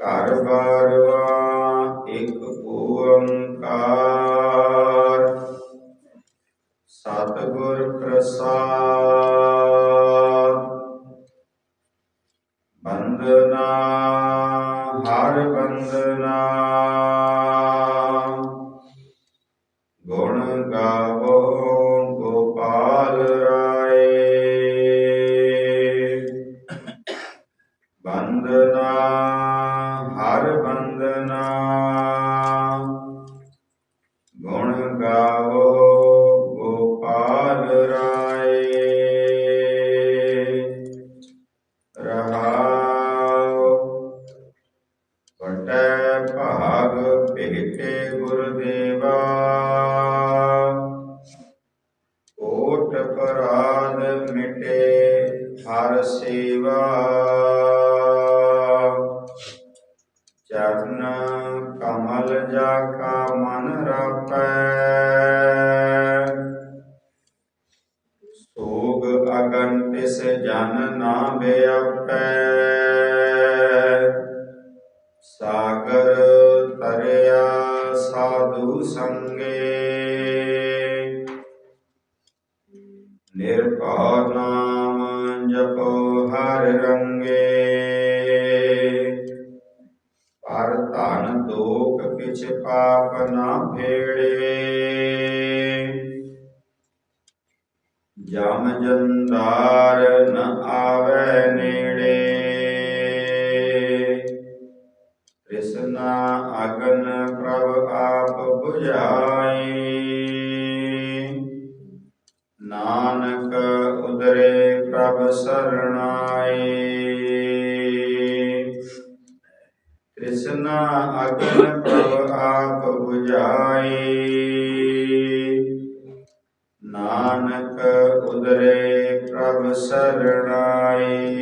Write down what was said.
ਘਰ ਬਾਰਵਾ ਇੱਕ ਓੰਕਾਰ ਸਤਿਗੁਰ ਪ੍ਰਸਾਦ ਬੰਦਨਾ ਹਰ ਬੰਦਨਾ ਗੁਣ ਗਾਵੋ ਗੋਪਾਲ ਰਾਏ। ਬੰਦਨਾ ਮਿਟੇ ਹਰ ਸੇਵਾ। ਚਰਨ ਕਮਲ ਜਾ ਕਾ ਮਨ ਰਾਪੈ ਸੋਗ ਅਗਨ ਤਿਸ ਜਨ ਨਾ ਬਿਆਪੈ। ਸਾਗਰ ਤਰਿਆ ਸਾਧੂ ਸੰਗ ਨਿਰਭਉ ਨਾਮ ਜਪੋ ਹਰ ਰੰਗੇ। ਪਰ ਧਨ ਦੋਖ ਕਿਛ ਪਾਪ ਨਾ ਫੇੜੇ ਜਮ ਜੰਦਾਰ ਨ ਆਵੇ ਨੇੜੇ। ਕ੍ਰਿਸ਼ਨਾ ਅਗਨ ਪ੍ਰਭ ਆਪ 부 ਕਰਨਾਏ। ਕ੍ਰਿਸ਼ਨਾ ਅਗਨ ਪ੍ਰਭ ਆਪ 부ਝਾਏ ਨਾਨਕ ਉਦਰੇ ਪ੍ਰਭ ਸਰਣਾਏ।